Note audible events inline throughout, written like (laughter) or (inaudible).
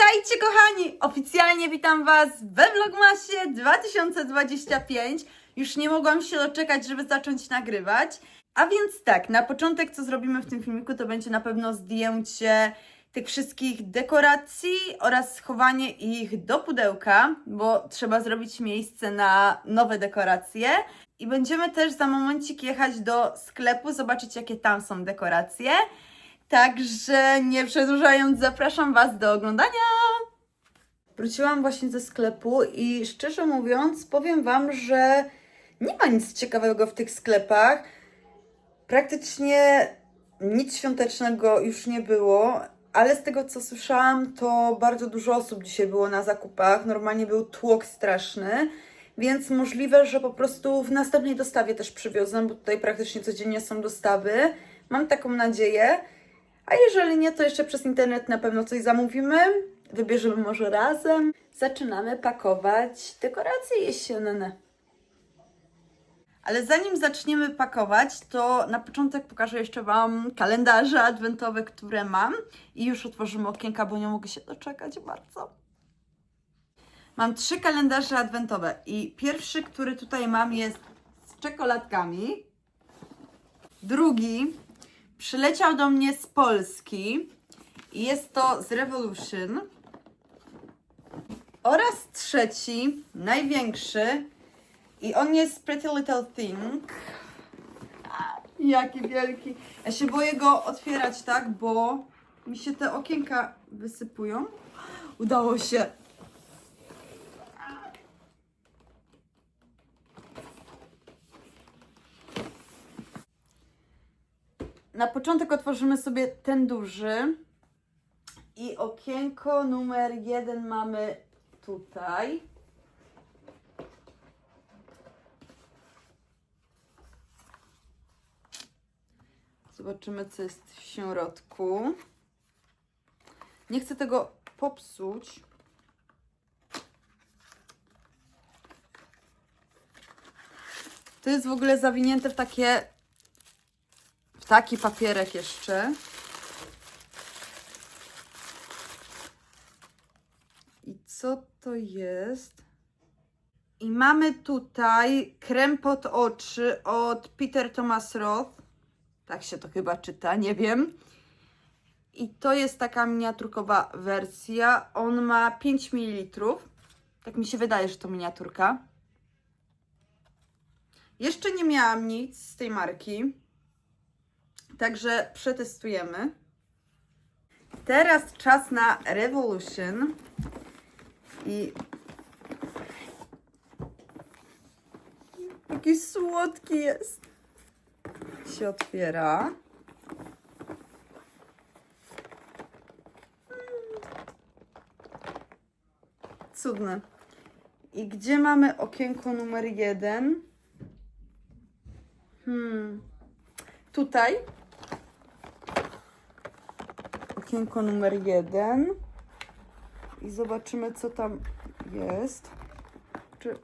Witajcie kochani! Oficjalnie witam Was we Vlogmasie 2025. Już nie mogłam się doczekać, żeby zacząć nagrywać. A więc tak, na początek co zrobimy w tym filmiku to będzie na pewno zdjęcie tych wszystkich dekoracji oraz schowanie ich do pudełka, bo trzeba zrobić miejsce na nowe dekoracje. I będziemy też za momencik jechać do sklepu, zobaczyć jakie tam są dekoracje. Także nie przedłużając, zapraszam Was do oglądania. Wróciłam właśnie ze sklepu i szczerze mówiąc, powiem Wam, że nie ma nic ciekawego w tych sklepach. Praktycznie nic świątecznego już nie było, ale z tego co słyszałam, to bardzo dużo osób dzisiaj było na zakupach. Normalnie był tłok straszny, więc możliwe, że po prostu w następnej dostawie też przywiozą, bo tutaj praktycznie codziennie są dostawy. Mam taką nadzieję. A jeżeli nie, to jeszcze przez internet na pewno coś zamówimy. Wybierzemy może razem. Zaczynamy pakować dekoracje jesienne. Ale zanim zaczniemy pakować, to na początek pokażę jeszcze Wam kalendarze adwentowe, które mam. I już otworzymy okienka, bo nie mogę się doczekać bardzo. Mam trzy kalendarze adwentowe i pierwszy, który tutaj mam jest z czekoladkami. Drugi przyleciał do mnie z Polski jest to z Revolution. Oraz trzeci, największy i on jest Pretty Little Thing. Jaki wielki. Ja się boję go otwierać tak, bo mi się te okienka wysypują. Udało się. Na początek otworzymy sobie ten duży. I okienko numer jeden mamy tutaj. Zobaczymy, co jest w środku. Nie chcę tego popsuć. To jest w ogóle zawinięte w takie taki papierek jeszcze. I co to jest? I mamy tutaj krem pod oczy od Peter Thomas Roth. Tak się to chyba czyta, nie wiem. I to jest taka miniaturkowa wersja. On ma 5 ml. Tak mi się wydaje, że to miniaturka. Jeszcze nie miałam nic z tej marki. Także przetestujemy. Teraz czas na Revolution. I jaki słodki jest. Się otwiera. Cudne. I gdzie mamy okienko numer jeden? Hmm. Tutaj okienko numer jeden i zobaczymy, co tam jest. Czy...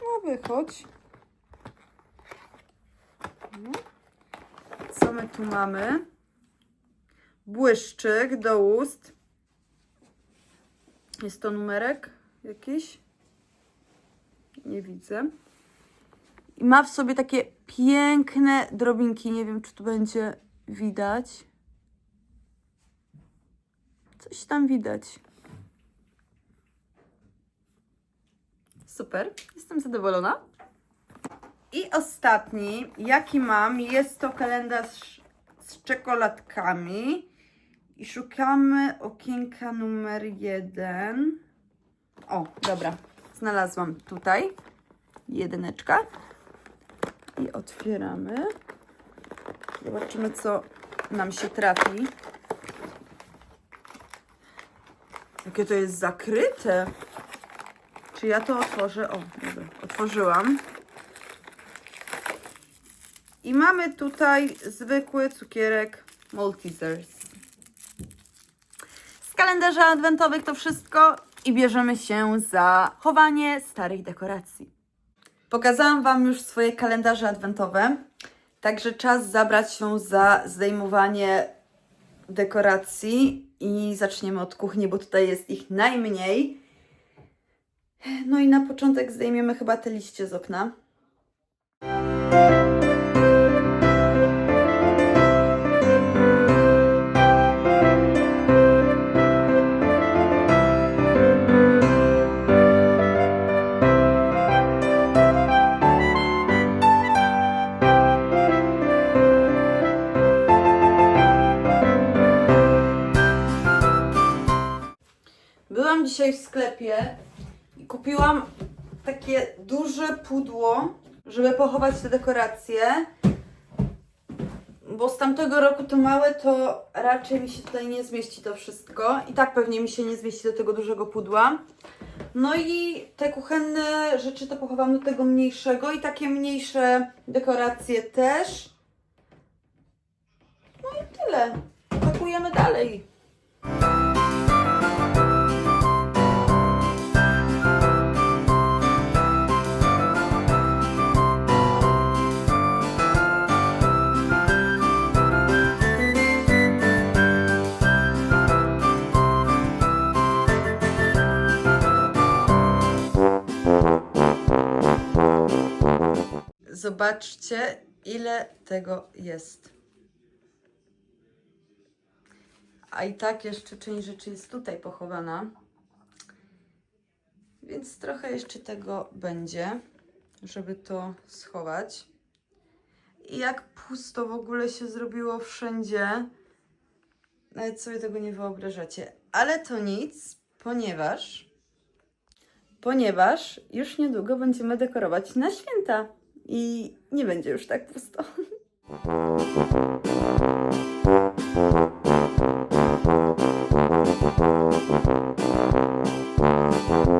No, wychodź. No. Co my tu mamy? Błyszczyk do ust. Jest to numerek jakiś? Nie widzę. I ma w sobie takie piękne drobinki. Nie wiem, czy tu będzie widać. Coś tam widać. Super, jestem zadowolona. I ostatni, jaki mam, jest to kalendarz z czekoladkami. I szukamy okienka numer jeden. O, dobra, znalazłam tutaj jedyneczka. I otwieramy. Zobaczymy, co nam się trafi. Jakie to jest zakryte. Czy ja to otworzę? O, dobra, otworzyłam. I mamy tutaj zwykły cukierek Maltesers. Z kalendarza adwentowych to wszystko i bierzemy się za chowanie starych dekoracji. Pokazałam Wam już swoje kalendarze adwentowe, także czas zabrać się za zdejmowanie dekoracji i zaczniemy od kuchni, bo tutaj jest ich najmniej. No i na początek zdejmiemy chyba te liście z okna. Dzisiaj w sklepie i kupiłam takie duże pudło, żeby pochować te dekoracje. Bo z tamtego roku to małe, to raczej mi się tutaj nie zmieści to wszystko. I tak pewnie mi się nie zmieści do tego dużego pudła. No i te kuchenne rzeczy to pochowam do tego mniejszego i takie mniejsze dekoracje też. No i tyle. Pakujemy dalej. Zobaczcie, ile tego jest. A i tak jeszcze część rzeczy jest tutaj pochowana. Więc trochę jeszcze tego będzie, żeby to schować. I jak pusto w ogóle się zrobiło wszędzie. Nawet sobie tego nie wyobrażacie. Ale to nic, ponieważ ponieważ już niedługo będziemy dekorować na święta i nie będzie już tak pusto. Udało (laughs)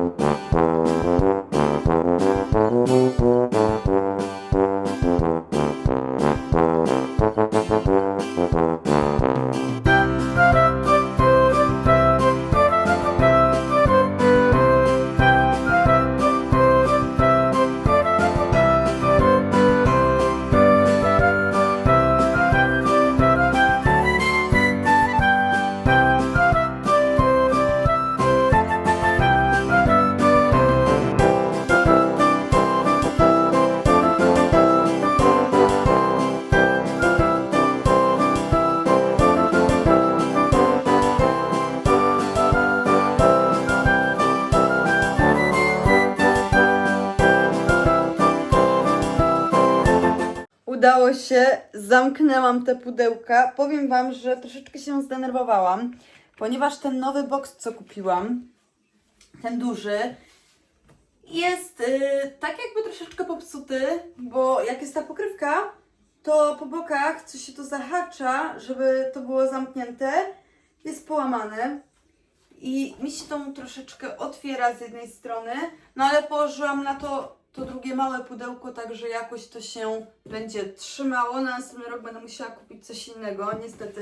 zamknęłam te pudełka. Powiem Wam, że troszeczkę się zdenerwowałam, ponieważ ten nowy box, co kupiłam, ten duży, jest yy, tak jakby troszeczkę popsuty, bo jak jest ta pokrywka, to po bokach, co się to zahacza, żeby to było zamknięte, jest połamane. I mi się to troszeczkę otwiera z jednej strony, no ale położyłam na to to drugie małe pudełko, także jakoś to się będzie trzymało. Na następny rok będę musiała kupić coś innego, niestety.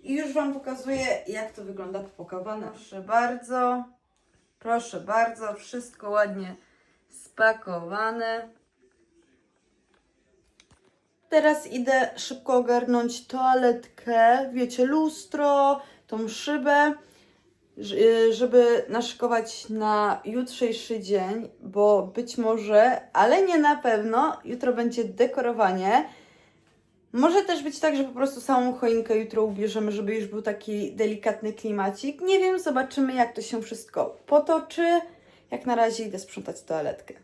I już Wam pokazuję, jak to wygląda popakowane. Proszę bardzo, proszę bardzo, wszystko ładnie spakowane. Teraz idę szybko ogarnąć toaletkę, wiecie, lustro, tą szybę, żeby naszykować na jutrzejszy dzień, bo być może, ale nie na pewno, jutro będzie dekorowanie. Może też być tak, że po prostu samą choinkę jutro ubierzemy, żeby już był taki delikatny klimacik. Nie wiem, zobaczymy jak to się wszystko potoczy. Jak na razie idę sprzątać toaletkę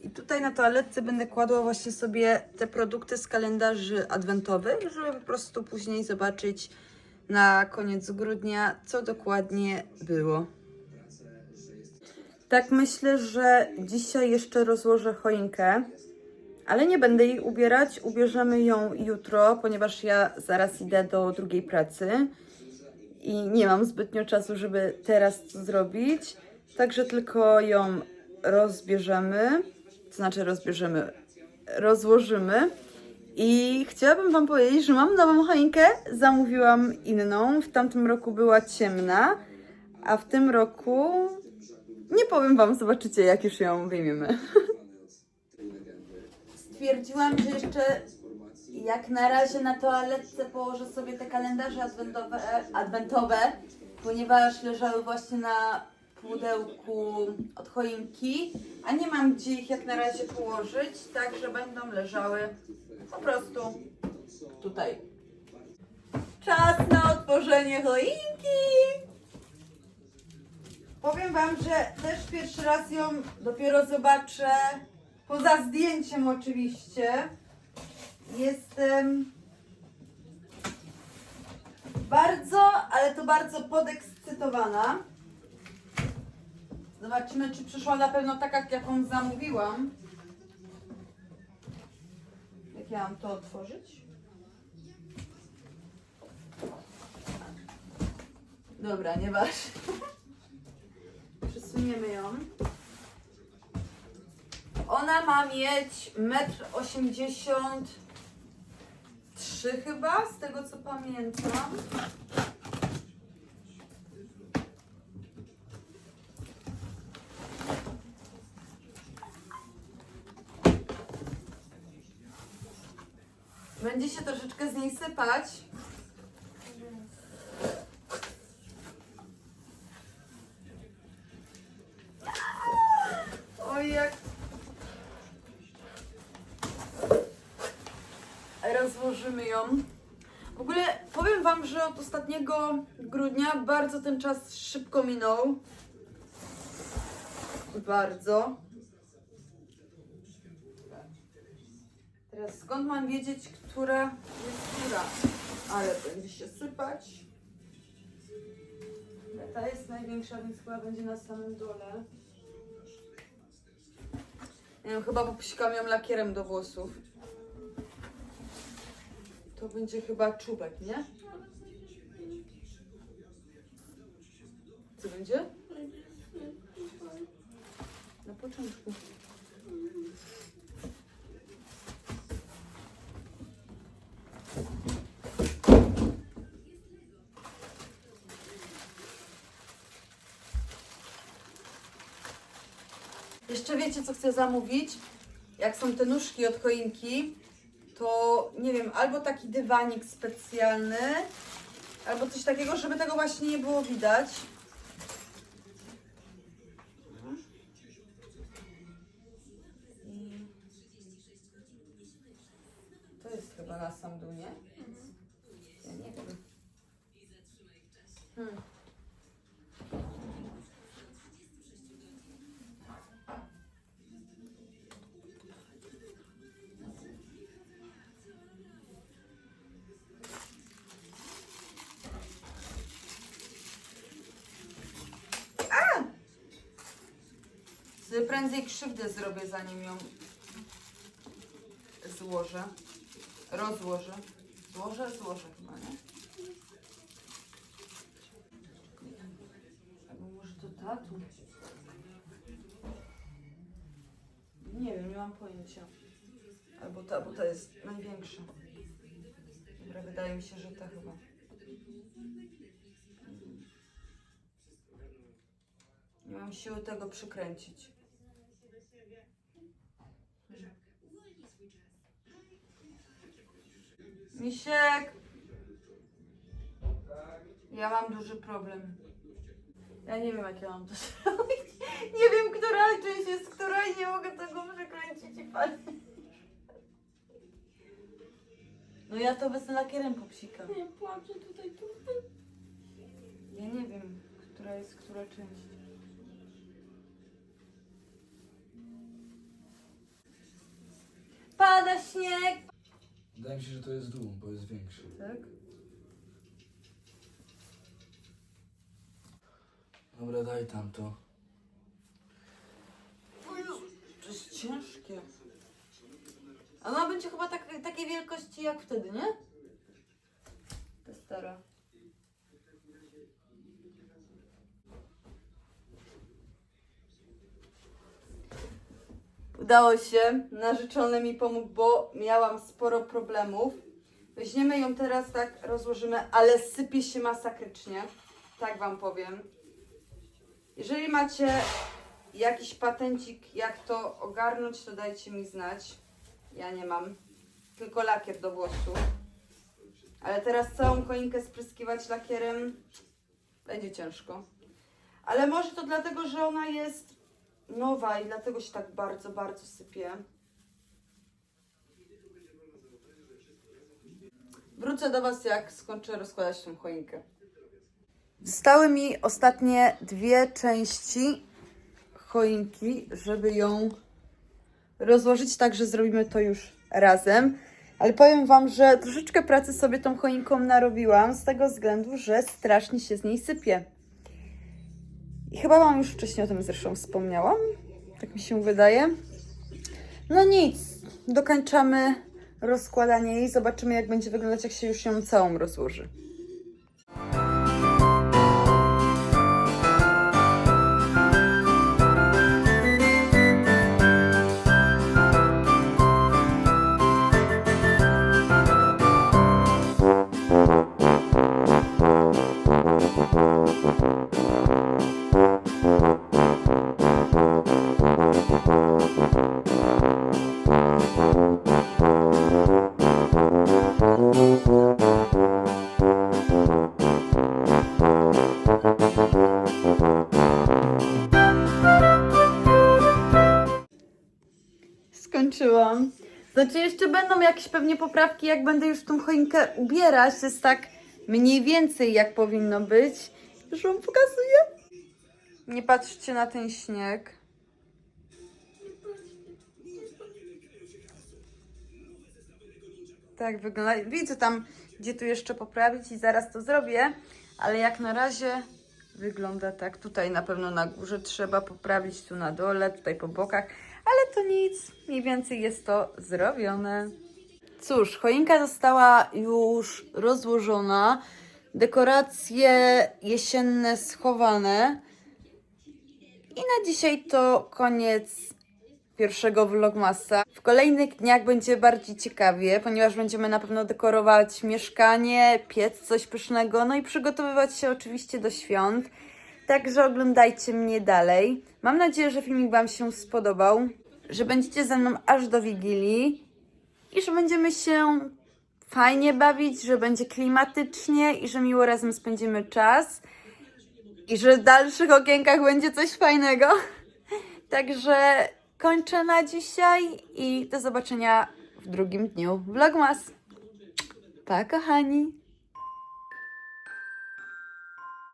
I tutaj na toaletce będę kładła właśnie sobie te produkty z kalendarzy adwentowych, żeby po prostu później zobaczyć na koniec grudnia, co dokładnie było. Tak myślę, że dzisiaj jeszcze rozłożę choinkę, ale nie będę jej ubierać. Ubierzemy ją jutro, ponieważ ja zaraz idę do drugiej pracy i nie mam zbytnio czasu, żeby teraz to zrobić. Także tylko ją rozbierzemy, to znaczy rozbierzemy, rozłożymy. I chciałabym Wam powiedzieć, że mam nową choinkę, zamówiłam inną. W tamtym roku była ciemna, a w tym roku nie powiem Wam, zobaczycie jak już ją wyjmiemy. (laughs) Stwierdziłam, że jeszcze jak na razie na toaletce położę sobie te kalendarze adwentowe, adwentowe ponieważ leżały właśnie na pudełku od choinki, a nie mam gdzie ich jak na razie położyć, także będą leżały po prostu tutaj. Czas na otworzenie choinki! Powiem Wam, że też pierwszy raz ją dopiero zobaczę, poza zdjęciem oczywiście. Jestem bardzo, ale to bardzo podekscytowana. Zobaczymy, czy przyszła na pewno taka, jaką zamówiłam. Jak ja mam to otworzyć? Dobra, nieważne. (laughs) Przesuniemy ją. Ona ma mieć 1,83 m chyba, z tego co pamiętam. Będzie się troszeczkę z niej sypać. Oj, jak rozłożymy ją. W ogóle powiem Wam, że od ostatniego grudnia bardzo ten czas szybko minął. Bardzo. Teraz skąd mam wiedzieć, która jest która? Ale będzie się sypać. Ta jest największa, więc chyba będzie na samym dole. Nie wiem, chyba popsikam ją lakierem do włosów. To będzie chyba czubek, nie? Co będzie? Na początku. Jeszcze wiecie, co chcę zamówić? Jak są te nóżki od choinki, to nie wiem, albo taki dywanik specjalny, albo coś takiego, żeby tego właśnie nie było widać. To jest chyba na sam dół, nie? Ja nie wiem. Hmm. Prędzej krzywdę zrobię, zanim ją złożę. Rozłożę. Złożę? Złożę chyba, nie? Albo może to tatu? Nie wiem, nie mam pojęcia. Albo ta, bo ta jest największa. Dobra, wydaje mi się, że ta chyba. Nie mam siły tego przykręcić. Misiek! Ja mam duży problem. Ja nie wiem, jak ja mam to (laughs) zrobić. Nie wiem, która część jest która i nie mogę tego przekręcić i palić. No ja to wezmę lakierem popsikam. Nie płaczę tutaj, tu. Ja nie wiem, która jest która część. Pada śnieg. Wydaje mi się, że to jest dół, bo jest większy. Tak? Dobra, daj tam to. To jest ciężkie. A ona będzie chyba tak, takiej wielkości jak wtedy, nie? Ta stara. Udało się. Narzeczony mi pomógł, bo miałam sporo problemów. Weźmiemy ją teraz tak, rozłożymy, ale sypie się masakrycznie. Tak wam powiem. Jeżeli macie jakiś patencik, jak to ogarnąć, to dajcie mi znać. Ja nie mam. Tylko lakier do włosów. Ale teraz całą choinkę spryskiwać lakierem będzie ciężko. Ale może to dlatego, że ona jest nowa i dlatego się tak bardzo, bardzo sypie. Wrócę do Was, jak skończę rozkładać tą choinkę. Zostały mi ostatnie dwie części choinki, żeby ją rozłożyć tak, że zrobimy to już razem. Ale powiem Wam, że troszeczkę pracy sobie tą choinką narobiłam z tego względu, że strasznie się z niej sypie. I chyba Wam już wcześniej o tym zresztą wspomniałam. Tak mi się wydaje. No nic, dokończamy rozkładanie jej. Zobaczymy, jak będzie wyglądać, jak się już ją całą rozłoży. Będą jakieś pewnie poprawki, jak będę już tą choinkę ubierać. Jest tak mniej więcej jak powinno być. Już wam pokazuję. Nie patrzcie na ten śnieg. Tak wygląda. Widzę tam, gdzie tu jeszcze poprawić i zaraz to zrobię. Ale jak na razie wygląda tak. Tutaj na pewno na górze trzeba poprawić, tu na dole, tutaj po bokach. Ale to nic, mniej więcej jest to zrobione. Cóż, choinka została już rozłożona. Dekoracje jesienne schowane. I na dzisiaj to koniec pierwszego vlogmasa. W kolejnych dniach będzie bardziej ciekawie, ponieważ będziemy na pewno dekorować mieszkanie, piec coś pysznego, no i przygotowywać się oczywiście do świąt. Także oglądajcie mnie dalej. Mam nadzieję, że filmik Wam się spodobał, że będziecie ze mną aż do Wigilii i że będziemy się fajnie bawić, że będzie klimatycznie i że miło razem spędzimy czas i że w dalszych okienkach będzie coś fajnego. (laughs) Także kończę na dzisiaj i do zobaczenia w drugim dniu Vlogmas. Pa kochani!